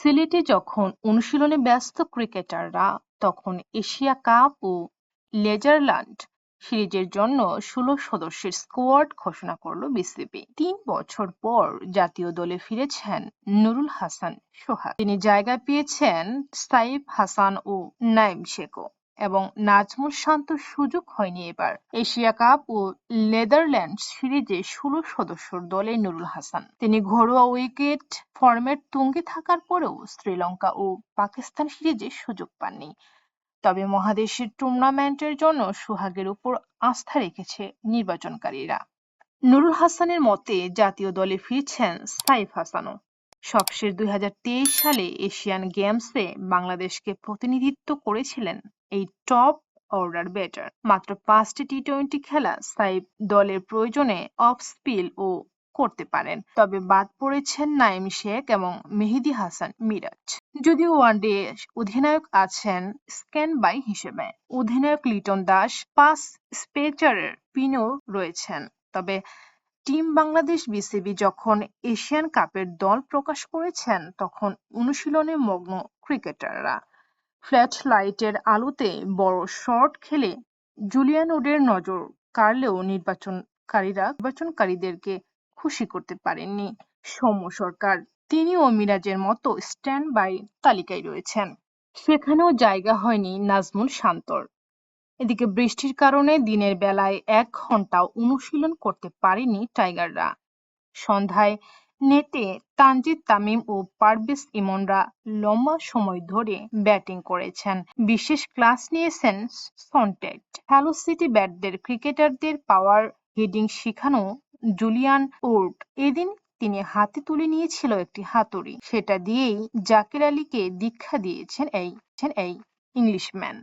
সিলেটে যখন অনুশীলনে ব্যস্ত ক্রিকেটাররা তখন এশিয়া কাপ ও লেজারল্যান্ড সিরিজের জন্য ষোলো সদস্যের স্কোয়াড ঘোষণা করল বিসিবি। তিন বছর পর জাতীয় দলে ফিরেছেন নুরুল হাসান সোহাগ। তিনি জায়গা পেয়েছেন সাইফ হাসান ও নাইম শেখও। এবং নাজমুল শান্তর সুযোগ হয়নি এবার। এশিয়া কাপ ও নেদারল্যান্ড সিরিজে ষোলো সদস্যর দলে নুরুল হাসান। তিনি ঘরোয়া উইকেট ফর্মের তুঙ্গে থাকার পরেও শ্রীলঙ্কা ও পাকিস্তান সিরিজে সুযোগ পাননি। তবে মহাদেশের টুর্নামেন্টের জন্য সোহাগের উপর আস্থা রেখেছে নির্বাচনকারীরা। নুরুল হাসানের মতে, জাতীয় দলে ফিরছেন সাইফ হাসানও। সবশেষ দুই হাজার তেইশ সালে এশিয়ান গেমসে বাংলাদেশকে প্রতিনিধিত্ব করেছিলেন এই টপ অর্ডার ব্যাটার মাত্র পাঁচটি টি টোয়েন্টি খেলা সাইফ দলের প্রয়োজনে অফ স্পিল ও করতে পারেন। তবে বাদ পড়েছেন নাইম শেখ এবং মেহেদি হাসান মিরাজ। যদিও ওয়ানডে অধিনায়ক আছেন স্ক্যান বাই হিসেবে। অধিনায়ক লিটন দাস, পাস স্পেচারের পিনও রয়েছেন। তবে টিম বাংলাদেশ বিসিবি যখন এশিয়ান কাপের দল প্রকাশ করেছেন, তখন অনুশীলনে মগ্ন ক্রিকেটাররা। ফ্ল্যাট লাইটের আলোতে বড় শট খেলে জুলিয়ান উডের নজর কাড়লেও নির্বাচনকারীরা নির্বাচনকারীদেরকে খুশি করতে পারেননি। সৌম্য সরকার তিনিও মিরাজের মতো স্ট্যান্ড বাই তালিকায় রয়েছেন। সেখানেও জায়গা হয়নি নাজমুল শান্তর। এদিকে বৃষ্টির কারণে দিনের বেলায় এক ঘন্টাও অনুশীলন করতে পারেনি টাইগাররা। সন্ধ্যায় নেটে তানজিদ তামিম ও পারভেজ ইমনরা লম্বা সময় ধরে ব্যাটিং করেছেন। বিশেষ ক্লাস নিয়েছেন সনটেট হ্যালো সিটি ব্যাটদের ক্রিকেটারদের পাওয়ার হিডিং শিখানো জুলিয়ান উড এদিন তিনি হাতে তুলে নিয়েছিল একটি হাতুড়ি। সেটা দিয়েই জাকির আলীকে দীক্ষা দিয়েছেন এই এই ইংলিশম্যান।